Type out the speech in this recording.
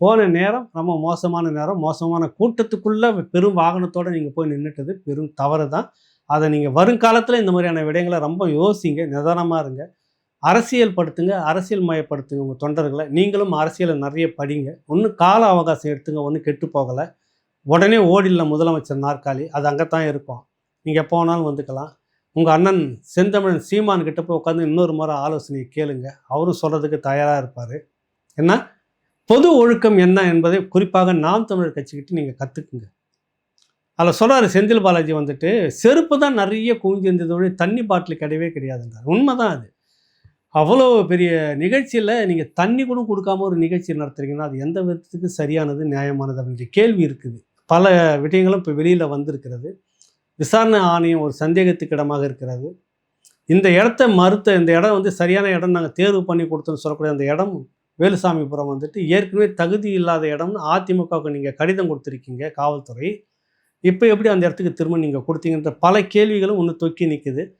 போன நேரம் ரொம்ப மோசமான நேரம் மோசமான கூட்டத்துக்குள்ளே பெரும் வாகனத்தோடு நீங்கள் போய் நின்றுட்டது பெரும் தவறு தான் அதை நீங்கள் வருங்காலத்தில் இந்த மாதிரியான விடயங்களை ரொம்ப யோசிங்க நிதானமாக இருங்க. அரசியல் படுத்துங்க அரசியல் மயப்படுத்துங்க உங்கள் தொண்டர்களை. நீங்களும் அரசியலை நிறைய படிங்க. ஒன்றும் கால அவகாசம் எடுத்துங்க ஒன்றும் கெட்டு போகலை. உடனே ஓடில்ல முதலமைச்சர் நாற்காலி அது அங்கே தான் இருக்கும் நீங்கள் போனாலும் வந்துக்கலாம். உங்கள் அண்ணன் செந்தமிழன் சீமான் கிட்ட போய் உட்காந்து இன்னொரு முறை ஆலோசனையை கேளுங்க. அவரும் சொல்கிறதுக்கு தயாராக இருப்பார். என்ன? பொது ஒழுக்கம் என்ன என்பதை குறிப்பாக நாம் தமிழர் கட்சிக்கிட்டு நீங்கள் கற்றுக்குங்க அதில் சொல்கிறாரு செந்தில் பாலாஜி வந்துட்டு செருப்பு தான் நிறைய குவிஞ்சிருந்ததோட தண்ணி பாட்டில் கிடையவே கிடையாதுன்றார். உண்மை தான் அது. அவ்வளோ பெரிய நிகழ்ச்சியில் நீங்கள் தண்ணி கூட கொடுக்காம ஒரு நிகழ்ச்சி நடத்துறீங்கன்னா அது எந்த விதத்துக்கு சரியானது நியாயமானது அப்படின்ற கேள்வி இருக்குது. பல விடயங்களும் இப்போ வெளியில் வந்திருக்கிறது. விசாரணை ஆணையம் ஒரு சந்தேகத்துக்கு இடமாக இருக்கிறது. இந்த இடத்த மறுத்த இந்த இடம் வந்து சரியான இடம் நாங்கள் தேர்வு பண்ணி கொடுத்தோன்னு சொல்லக்கூடிய அந்த இடம் வேலுசாமிபுரம் வந்துட்டு ஏற்கனவே தகுதி இல்லாத இடம்னு அதிமுகவுக்கு நீங்கள் கடிதம் கொடுத்துருக்கீங்க காவல்துறை. இப்போ எப்படி அந்த இடத்துக்கு திரும்ப நீங்கள் கொடுத்தீங்கன்ற பல கேள்விகளும் ஒன்று தொக்கி நிற்குது